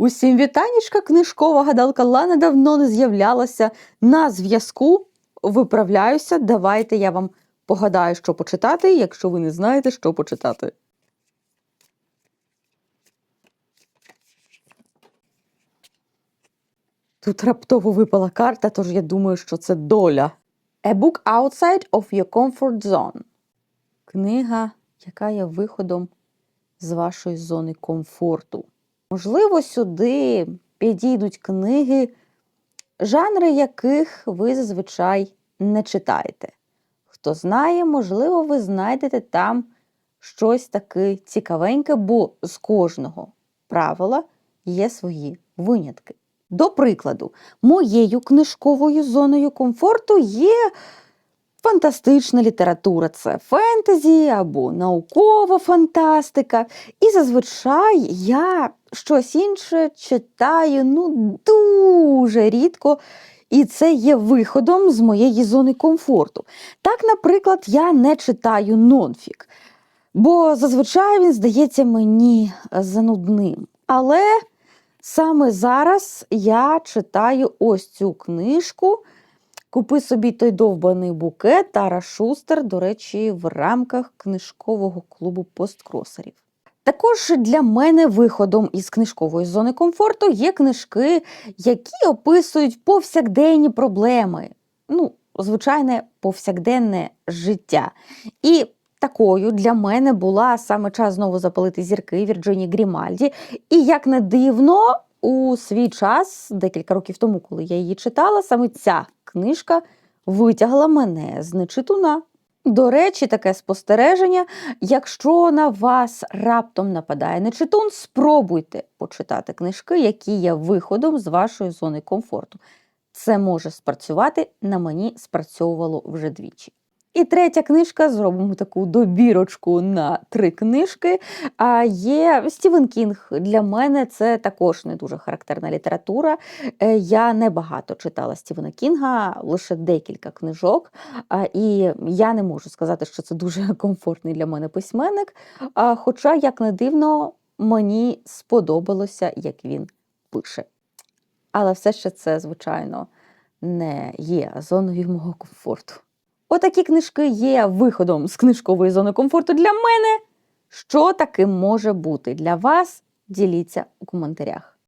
Усім вітанічка, книжкова гадалка Лана давно не з'являлася на зв'язку. Виправляюся, давайте я вам погадаю, що почитати, якщо ви не знаєте, що почитати. Тут раптово випала карта, тож я думаю, що це доля. A book outside of your comfort zone. Книга, яка є виходом з вашої зони комфорту. Можливо, сюди підійдуть книги, жанри яких ви зазвичай не читаєте. Хто знає, можливо, ви знайдете там щось таке цікавеньке, бо з кожного правила є свої винятки. До прикладу, моєю книжковою зоною комфорту є фантастична література. Це фентезі або наукова фантастика. І зазвичай я щось інше читаю ну дуже рідко. І це є виходом з моєї зони комфорту. Так, наприклад, я не читаю нонфік, бо зазвичай він здається мені занудним. Але саме зараз я читаю ось цю книжку. Купи собі той довбаний букет Тара Шустер, до речі, в рамках книжкового клубу посткросерів. Також для мене виходом із книжкової зони комфорту є книжки, які описують повсякденні проблеми. Ну, звичайне повсякденне життя. І такою для мене була саме час знову запалити зірки Вірджині Грімальді. І як не дивно, у свій час, декілька років тому, коли я її читала, саме ця книжка витягла мене з нечитуна. До речі, таке спостереження. Якщо на вас раптом нападає нечитун, спробуйте почитати книжки, які є виходом з вашої зони комфорту. Це може спрацювати, на мені спрацьовувало вже двічі. І третя книжка, зробимо таку добірочку на три книжки. А є Стівен Кінг. Для мене це також не дуже характерна література. Е, Я не багато читала Стівена Кінга, лише декілька книжок. І я не можу сказати, що це дуже комфортний для мене письменник. Хоча, як не дивно, мені сподобалося, як він пише. Але все ще це, звичайно, не є зоною мого комфорту. Отакі книжки є виходом з книжкової зони комфорту для мене. Що таким може бути для вас? Діліться у коментарях.